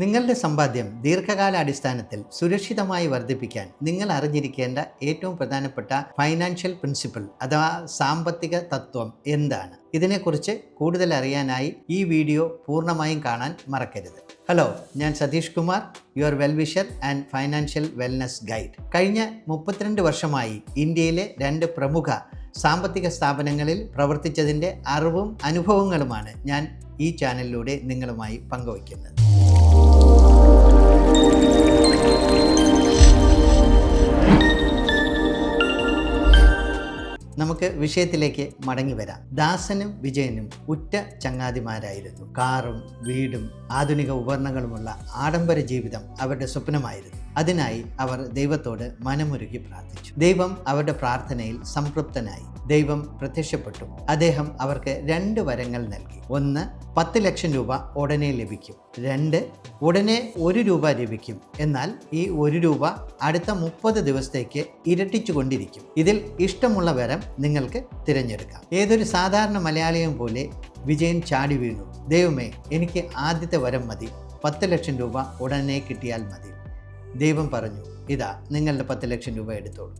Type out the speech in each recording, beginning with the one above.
നിങ്ങളുടെ സമ്പാദ്യം ദീർഘകാലാടിസ്ഥാനത്തിൽ സുരക്ഷിതമായി വർദ്ധിപ്പിക്കാൻ നിങ്ങൾ അറിഞ്ഞിരിക്കേണ്ട ഏറ്റവും പ്രധാനപ്പെട്ട ഫൈനാൻഷ്യൽ പ്രിൻസിപ്പിൾ അഥവാ സാമ്പത്തിക തത്വം എന്താണ്? ഇതിനെക്കുറിച്ച് കൂടുതൽ അറിയാനായി ഈ വീഡിയോ പൂർണമായും കാണാൻ മറക്കരുത്. ഹലോ ഞാൻ Satheesh Kumar your well wisher and financial wellness guide കഴിഞ്ഞ മുപ്പത്തിരണ്ട് വർഷമായി ഇന്ത്യയിലെ രണ്ട് പ്രമുഖ സാമ്പത്തിക സ്ഥാപനങ്ങളിൽ പ്രവർത്തിച്ചതിന്റെ അറിവും അനുഭവങ്ങളുമാണ് ഞാൻ ഈ ചാനലിലൂടെ നിങ്ങളുമായി പങ്കുവയ്ക്കുന്നത്. വിഷയത്തിലേക്ക് മടങ്ങി വരാം. ദാസനും വിജയനും ഉറ്റ ചങ്ങാതിമാരായിരുന്നു. കാറും വീടും ആധുനിക ഉപകരണങ്ങളുമുള്ള ആഡംബര ജീവിതം അവരുടെ സ്വപ്നമായിരുന്നു. അതിനായി അവർ ദൈവത്തോട് മനമുരുകി പ്രാർത്ഥിച്ചു. ദൈവം അവരുടെ പ്രാർത്ഥനയിൽ സംതൃപ്തനായി. ദൈവം പ്രത്യക്ഷപ്പെട്ടു. അദ്ദേഹം അവർക്ക് രണ്ട് വരങ്ങൾ നൽകി. ഒന്ന് പത്ത് ലക്ഷം രൂപ ഉടനെ ലഭിക്കും. രണ്ട് ഉടനെ ഒരു രൂപ ലഭിക്കും. എന്നാൽ ഈ ഒരു രൂപ അടുത്ത മുപ്പത് ദിവസത്തേക്ക് ഇരട്ടിച്ചു കൊണ്ടിരിക്കും. ഇതിൽ ഇഷ്ടമുള്ള വരം നിങ്ങൾക്ക് തിരഞ്ഞെടുക്കാം. ഏതൊരു സാധാരണ മലയാളിയും പോലെ വിജയൻ ചാടി വീണു. ദൈവമേ എനിക്ക് ആദ്യത്തെ വരം മതി. പത്ത് ലക്ഷം രൂപ ഉടനെ കിട്ടിയാൽ മതി. ദൈവം പറഞ്ഞു ഇതാ നിങ്ങളുടെ പത്ത് ലക്ഷം രൂപ എടുത്തോളൂ.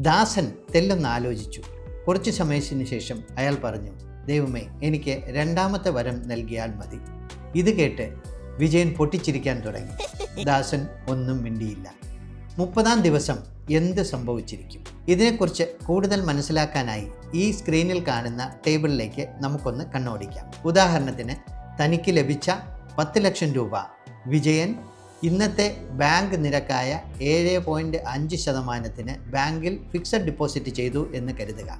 ദാസൻ തെല്ലൊന്ന് ആലോചിച്ചു. കുറച്ച് സമയത്തിന് ശേഷം അയാൾ പറഞ്ഞു ദൈവമേ എനിക്ക് രണ്ടാമത്തെ വരം നൽകിയാൽ മതി. ഇത് കേട്ട് വിജയൻ പൊട്ടിച്ചിരിക്കാൻ തുടങ്ങി. ദാസൻ ഒന്നും മിണ്ടിയില്ല. മുപ്പതാം ദിവസം എന്ത് സംഭവിച്ചിരിക്കും? ഇതിനെക്കുറിച്ച് കൂടുതൽ മനസ്സിലാക്കാനായി ഈ സ്ക്രീനിൽ കാണുന്ന ടേബിളിലേക്ക് നമുക്കൊന്ന് കണ്ണോടിക്കാം. ഉദാഹരണത്തിന് തനിക്ക് ലഭിച്ച പത്ത് ലക്ഷം രൂപ വിജയൻ ഇന്നത്തെ ബാങ്ക് നിരക്കായ ഏഴ് പോയിന്റ് അഞ്ച് ശതമാനത്തിന് ബാങ്കിൽ ഫിക്സഡ് ഡിപ്പോസിറ്റ് ചെയ്തു എന്ന് കരുതുക.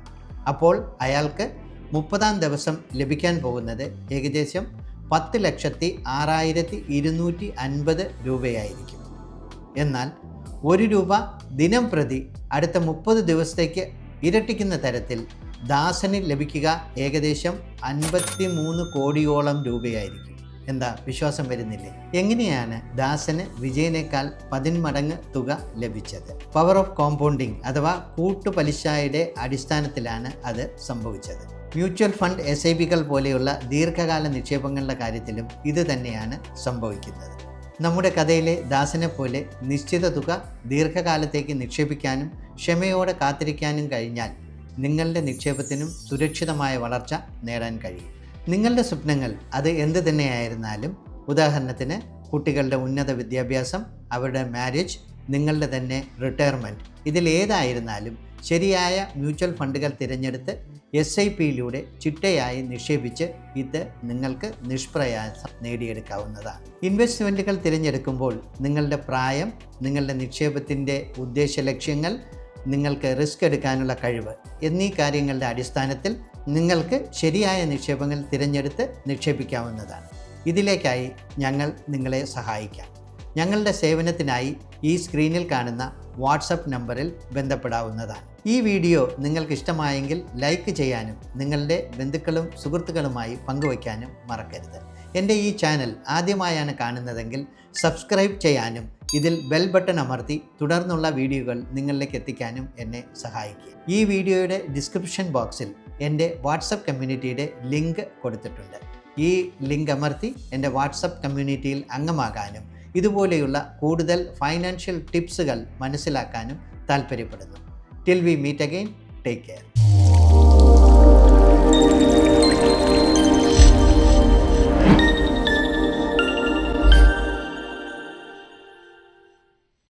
അപ്പോൾ അയാൾക്ക് മുപ്പതാം ദിവസം ലഭിക്കാൻ പോകുന്നത് ഏകദേശം പത്ത് ലക്ഷത്തി ആറായിരത്തി ഇരുന്നൂറ്റി അൻപത് രൂപയായിരിക്കും. എന്നാൽ ഒരു രൂപ ദിനം പ്രതി അടുത്ത മുപ്പത് ദിവസത്തേക്ക് ഇരട്ടിക്കുന്ന തരത്തിൽ ദാസന് ലഭിക്കുക ഏകദേശം അൻപത്തി മൂന്ന് കോടിയോളം രൂപയായിരിക്കും. എന്താ വിശ്വാസം വരുന്നില്ലേ? എങ്ങനെയാണ് ദാസന് വിജയനേക്കാൾ പതിന്മടങ്ങ് തുക ലഭിച്ചത്? പവർ ഓഫ് കോമ്പൗണ്ടിങ് അഥവാ കൂട്ടുപലിശയുടെ അടിസ്ഥാനത്തിലാണ് അത് സംഭവിച്ചത്. മ്യൂച്വൽ ഫണ്ട് എസ് ഐ ബികൾ പോലെയുള്ള ദീർഘകാല നിക്ഷേപങ്ങളുടെ കാര്യത്തിലും ഇത് തന്നെയാണ് സംഭവിക്കുന്നത്. നമ്മുടെ കഥയിലെ ദാസനെ പോലെ നിശ്ചിത തുക ദീർഘകാലത്തേക്ക് നിക്ഷേപിക്കാനും ക്ഷമയോടെ കാത്തിരിക്കാനും കഴിഞ്ഞാൽ നിങ്ങളുടെ നിക്ഷേപത്തിനും സുരക്ഷിതമായ വളർച്ച നേടാൻ കഴിയും. നിങ്ങളുടെ സ്വപ്നങ്ങൾ അത് എന്ത് തന്നെയായിരുന്നാലും ഉദാഹരണത്തിന് കുട്ടികളുടെ ഉന്നത വിദ്യാഭ്യാസം അവരുടെ മാരേജ് നിങ്ങളുടെ തന്നെ റിട്ടയർമെന്റ് ഇതിലേതായിരുന്നാലും ശരിയായ മ്യൂച്വൽ ഫണ്ടുകൾ തിരഞ്ഞെടുത്ത് എസ് ഐ പിയിലൂടെ ചിട്ടയായി നിക്ഷേപിച്ച് ഇത് നിങ്ങൾക്ക് നിഷ്പ്രയാസം നേടിയെടുക്കാവുന്നതാണ്. ഇൻവെസ്റ്റ്മെന്റുകൾ തിരഞ്ഞെടുക്കുമ്പോൾ നിങ്ങളുടെ പ്രായം നിങ്ങളുടെ നിക്ഷേപത്തിന്റെ ഉദ്ദേശ ലക്ഷ്യങ്ങൾ നിങ്ങൾക്ക് റിസ്ക് എടുക്കാനുള്ള കഴിവ് എന്നീ കാര്യങ്ങളുടെ അടിസ്ഥാനത്തിൽ നിങ്ങൾക്ക് ശരിയായ നിക്ഷേപങ്ങൾ തിരഞ്ഞെടുത്ത് നിക്ഷേപിക്കാവുന്നതാണ്. ഇതിലേക്കായി ഞങ്ങൾ നിങ്ങളെ സഹായിക്കാം. ഞങ്ങളുടെ സേവനത്തിനായി ഈ സ്ക്രീനിൽ കാണുന്ന വാട്സപ്പ് നമ്പറിൽ ബന്ധപ്പെടാവുന്നതാണ്. ഈ വീഡിയോ നിങ്ങൾക്ക് ഇഷ്ടമായെങ്കിൽ ലൈക്ക് ചെയ്യാനും നിങ്ങളുടെ ബന്ധുക്കളും സുഹൃത്തുക്കളുമായി പങ്കുവയ്ക്കാനും മറക്കരുത്. എന്റെ ഈ ചാനൽ ആദ്യമായാണ് കാണുന്നതെങ്കിൽ സബ്സ്ക്രൈബ് ചെയ്യാനും ഇതിൽ ബെൽ ബട്ടൺ അമർത്തി തുടർന്നുള്ള വീഡിയോകൾ നിങ്ങളിലേക്ക് എത്തിക്കാനും എന്നെ സഹായിക്കുക. ഈ വീഡിയോയുടെ ഡിസ്ക്രിപ്ഷൻ ബോക്സിൽ എന്റെ വാട്സപ്പ് കമ്മ്യൂണിറ്റിയുടെ ലിങ്ക് കൊടുത്തിട്ടുണ്ട്. ഈ ലിങ്ക് അമർത്തി എന്റെ വാട്സപ്പ് കമ്മ്യൂണിറ്റിയിൽ അംഗമാകാനും ഇതുപോലെയുള്ള കൂടുതൽ ഫൈനാൻഷ്യൽ ടിപ്സുകൾ മനസ്സിലാക്കാനും താൽപ്പര്യപ്പെടുന്നു. Till we meet again take care